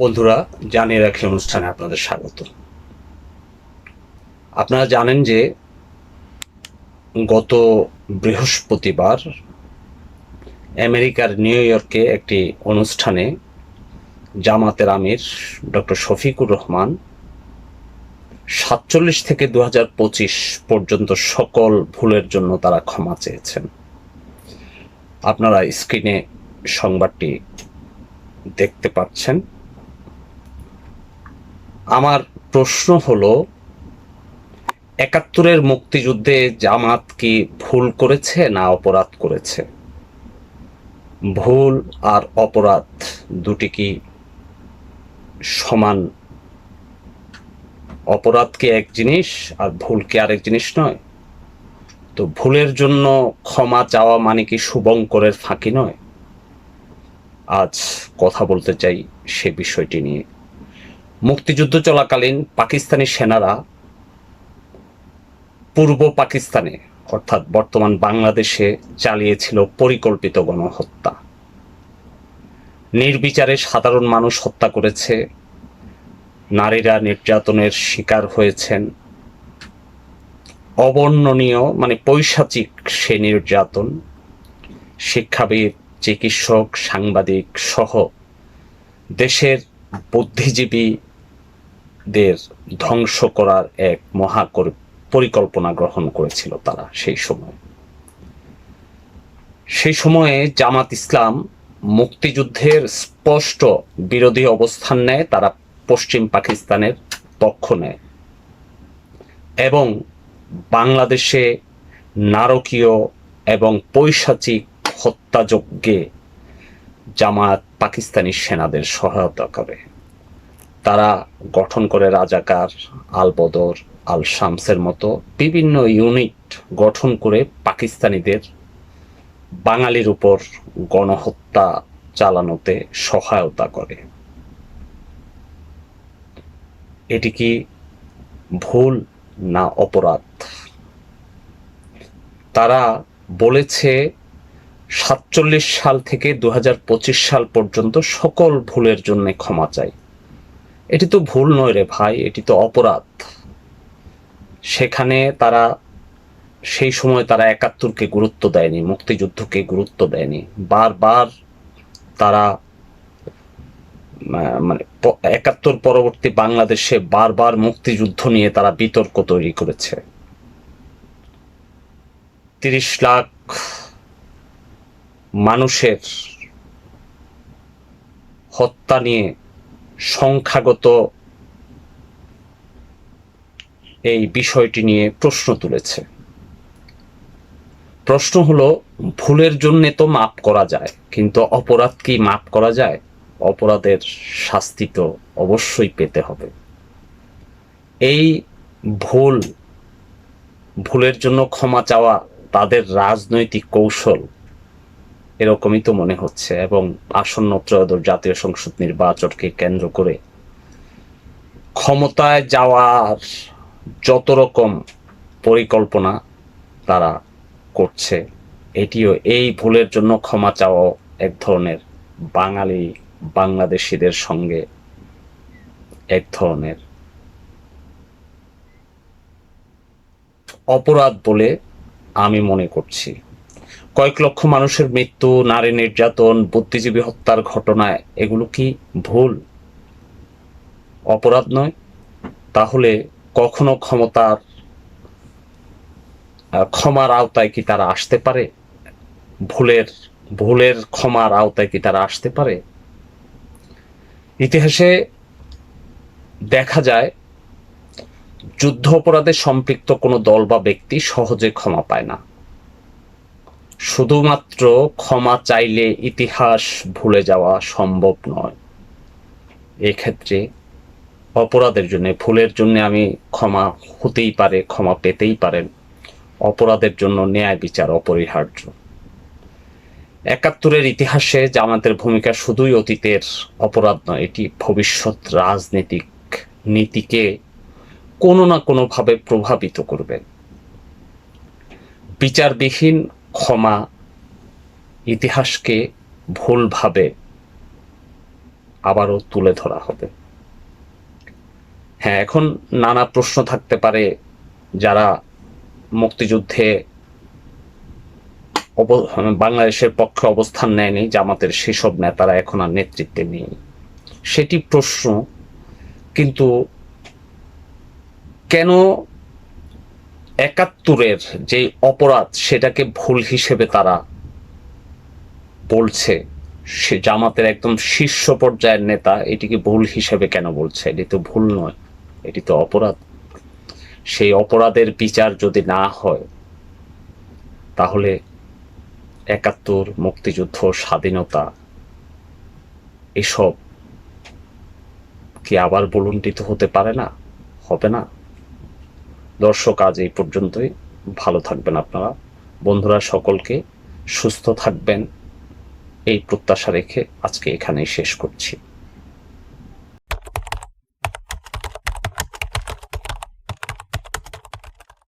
বন্ধুরা, জানিয়ে রাখি অনুষ্ঠানে আপনাদের স্বাগত। আপনারা জানেন যে গত বৃহস্পতিবার আমেরিকার নিউ ইয়র্কে একটি অনুষ্ঠানে জামাতের আমির ডক্টর শফিকুর রহমান সাতচল্লিশ থেকে দু পর্যন্ত সকল ভুলের জন্য তারা ক্ষমা চেয়েছেন। আপনারা স্ক্রিনে সংবাদটি দেখতে পাচ্ছেন। আমার প্রশ্ন হলো, একাত্তরের মুক্তিযুদ্ধে জামাত কি ভুল করেছে না অপরাধ করেছে? ভুল আর অপরাধ দুটি কি সমান? অপরাধ কি এক জিনিস আর ভুল কি আরেক জিনিস নয়? তো ভুলের জন্য ক্ষমা চাওয়া মানে কি শুভঙ্করের ফাঁকি নয়? আজ কথা বলতে চাই সে বিষয়টি নিয়ে। মুক্তিযুদ্ধ চলাকালীন পাকিস্তানি সেনারা পূর্ব পাকিস্তানে, অর্থাৎ বর্তমান বাংলাদেশে, চালিয়েছিল পরিকল্পিত গণহত্যা। নির্বিচারে সাধারণ মানুষ হত্যা করেছে। নারীরা নির্যাতনের শিকার হয়েছেন। অবর্ণনীয় মানে পৈশাচিক সে নির্যাতন। শিক্ষাবিদ, চিকিৎসক, সাংবাদিক সহ দেশের বুদ্ধিজীবীদের ধ্বংস করার এক মহা পরিকল্পনা গ্রহণ করেছিল তারা সেই সময়। সেই সময়ে জামাত ইসলাম মুক্তিযুদ্ধের স্পষ্ট বিরোধী অবস্থান নেয়, তারা পশ্চিম পাকিস্তানের পক্ষ নেয় এবং বাংলাদেশে নারকীয় এবং পৈশাচিক হত্যাযজ্ঞে জামাত পাকিস্তানি সেনাদের সহায়তা করে। তারা গঠন করে রাজাকার আল বদর আল শামসের মতো বিভিন্ন ইউনিট গঠন করে পাকিস্তানিদের বাঙালির উপর গণহত্যা চালানোতে সহায়তা করে। এটি কি ভুল না অপরাধ? তারা বলেছে, সাতচল্লিশ সাল থেকে দু হাজার পঁচিশ সাল পর্যন্ত সকল ভুলের জন্য ক্ষমা চাই। এটি তো ভুল নয় রে ভাই, এটি তো অপরাধ। সেখানে তারা, সেই সময় তারা একাত্তরকে গুরুত্ব দেয়নি, মুক্তিযুদ্ধকে গুরুত্ব দেয়নি। বারবার তারা মানে একাত্তর পরবর্তী বাংলাদেশে বারবার মুক্তিযুদ্ধ নিয়ে তারা বিতর্ক তৈরি করেছে। তিরিশ লাখ মানুষের হত্যা নিয়ে সংখ্যাগত এই বিষয়টি নিয়ে প্রশ্ন তুলেছে। প্রশ্ন হলো, ভুলের জন্য তো মাপ করা যায়, কিন্তু অপরাধ কি মাপ করা যায়? অপরাধের শাস্তি তো অবশ্যই পেতে হবে। এই ভুল, ভুলের জন্য ক্ষমা চাওয়া তাদের রাজনৈতিক কৌশল এরকমই তো মনে হচ্ছে, এবং আসন্ন ত্রয়োদশ জাতীয় সংসদ নির্বাচনকে কেন্দ্র করে ক্ষমতায় যাওয়ার যত রকম পরিকল্পনা তারা করছে, এটিও এই ভুলের জন্য ক্ষমা চাওয়া এক ধরনের বাঙালি বাংলাদেশিদের সঙ্গে এক ধরনের অপরাধ বলে আমি মনে করছি। কয়েক লক্ষ মানুষের মৃত্যু, নারী নির্যাতন, বুদ্ধিজীবী হত্যার ঘটনায় এগুলো কি ভুল? অপরাধ নয়? তাহলে কখনো ক্ষমতার ক্ষমার আওতায় কি তারা আসতে পারে? ভুলের ভুলের ক্ষমার আওতায় কি তারা আসতে পারে? ইতিহাসে দেখা যায়, যুদ্ধ অপরাধে সম্পৃক্ত কোনো দল বা ব্যক্তি সহজে ক্ষমা পায় না। শুধুমাত্র ক্ষমা চাইলে ইতিহাস ভুলে যাওয়া সম্ভব নয়। এক্ষেত্রে অপরাধের জন্য, ভুলের জন্য আমি ক্ষমা হতেই পারে, ক্ষমা পেতেই পারেন। অপরাধের জন্য ন্যায় বিচার অপরিহার্য। একাত্তরের ইতিহাসে জামাতের ভূমিকা শুধুই অতীতের অপরাধ নয়, এটি ভবিষ্যৎ রাজনৈতিক নীতিকে কোনো না কোনোভাবে প্রভাবিত করবে। বিচারবিহীন ক্ষমা ইতিহাসকে ভুলভাবে আবারও তুলে ধরা হবে। হ্যাঁ এখন নানা প্রশ্ন থাকতে পারে যারা মুক্তিযুদ্ধে বাংলাদেশের পক্ষে অবস্থান নেয়নি, জামাতের সেসব নেতারা এখন আর নেতৃত্বে নেই। সেটি প্রশ্ন, কিন্তু কেন একাত্তরের যে অপরাধ সেটাকে ভুল হিসেবে তারা বলছে, সে জামাতের একদম শীর্ষ পর্যায়ের নেতা এটিকে ভুল হিসেবে কেন বলছে? এটি তো ভুল নয়, এটি তো অপরাধ। সেই অপরাধের বিচার যদি না হয়, তাহলে একাত্তর, মুক্তিযুদ্ধ, স্বাধীনতা, এসব কি আবার বলুন্টিত হতে পারে না? হবে না। দর্শক, আজ এই পর্যন্তই। ভালো থাকবেন আপনারা। বন্ধুরা, সকলকে সুস্থ থাকবেন। এই প্রত্যাশা রেখে আজকে এখানেই শেষ করছি।